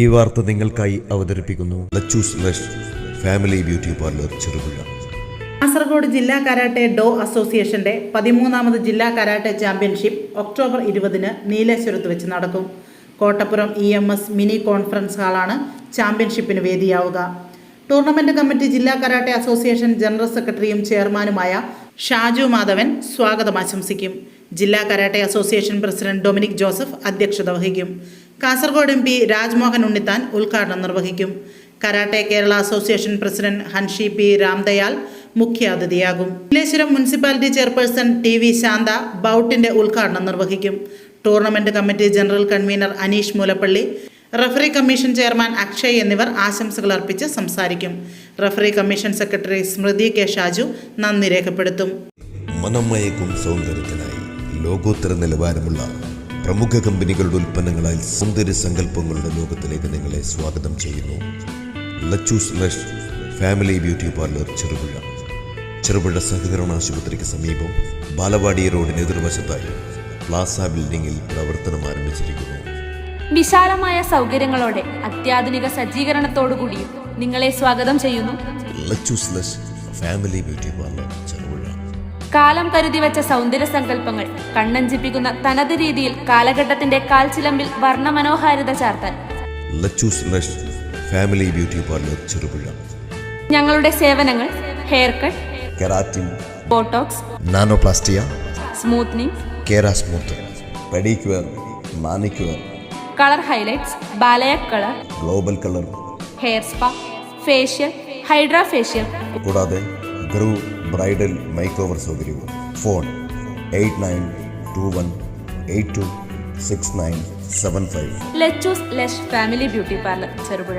ഈ വാർത്ത നിങ്ങൾക്കായി അവതരിപ്പിക്കുന്നു. Family beauty parlour Cherupuzha Kasargod ജില്ലാ കരാട്ടെ ഡോ അസോസിയേഷന്റെ പതിമൂന്നാമത് ജില്ലാ കരാട്ടെ ചാമ്പ്യൻഷിപ്പ് ഒക്ടോബർ ഇരുപതിന് നീലേശ്വരത്ത് വെച്ച് നടക്കും. Kottappuram E M S mini conference ഹാളാണ് ചാമ്പ്യൻഷിപ്പിന് വേദിയാവുക. ടൂർണമെന്റ് കമ്മിറ്റി ജില്ലാ കരാട്ടെ അസോസിയേഷൻ ജനറൽ സെക്രട്ടറിയും ചെയർമാനുമായ ഷാജു മാധവൻ സ്വാഗതം ആശംസിക്കും. ജില്ലാ karate association president Dominic Joseph അധ്യക്ഷത വഹിക്കും. കാസർഗോഡ് എം പി രാജ്മോഹൻ ഉണ്ണിത്താൻ ഉദ്ഘാടനം നിർവഹിക്കും. Karate Kerala association president hanshi P Ramdayal മുഖ്യാതിഥിയാകും Nileshwaram municipality chairperson T V Shantha ബൗട്ടിന്റെ ഉദ്ഘാടനം നിർവഹിക്കും. Tournament committee general convener Aneesh Moolappally referee commission chairman Akshay എന്നിവർ ആശംസകൾ അർപ്പിച്ച് സംസാരിക്കും. Referee commission secretary Smrithi K Shaju നന്ദി രേഖപ്പെടുത്തും. നിലവാരമുള്ള പ്രമുഖ കമ്പനികളുടെ ഉൽപ്പന്നങ്ങളാൽ സൗന്ദര്യ സങ്കല്പങ്ങളുടെ ലോകത്തിലേക്ക് നിങ്ങളെ സ്വാഗതം ചെയ്യുന്നു. Lachoos lush family beauty parlour Cherupuzha. Cherupuzha സഹകരണ ആശുപത്രിക്ക് സമീപം ബാലവാടി റോഡിന് എതിർവശത്തായി പ്ലാസ ബിൽഡിംഗിൽ പ്രവർത്തനം ആരംഭിച്ചിരിക്കുന്നു. വിശാലമായ സൗകര്യങ്ങളോടെ അത്യാധുനിക സജ്ജീകരണത്തോടുകൂടിയും നിങ്ങളെ സ്വാഗതം ചെയ്യുന്നു. Lachus lush family beauty parlour Cherupuzha. കാലം കരുതി വെച്ച സൗന്ദര്യ സങ്കല്പങ്ങൾ കണ്ണഞ്ചിപ്പിക്കുന്ന തനത് രീതിയിൽ കാലഘട്ടത്തിന്റെ കാൽച്ചിലമ്പിൽ വർണമനോഹാരിത ചാർത്താൻ. ഫാമിലി ബ്യൂട്ടി പാർലർ ചെറുപുഴ ഞങ്ങളുടെ സേവനങ്ങൾ hair cut keratin botox nanoplastia smoothening kera smooth pedicure manicure colour highlights balayage colour global colour hair spa facial hydra facial കൂടാതെ ഗ്രൂ ബ്രൈഡൽ മേക്ക് ഓവർ സൗകര്യവും. Phone eight nine two one eight two six nine seven five. Lachoos family beauty parlour Cherupuzha.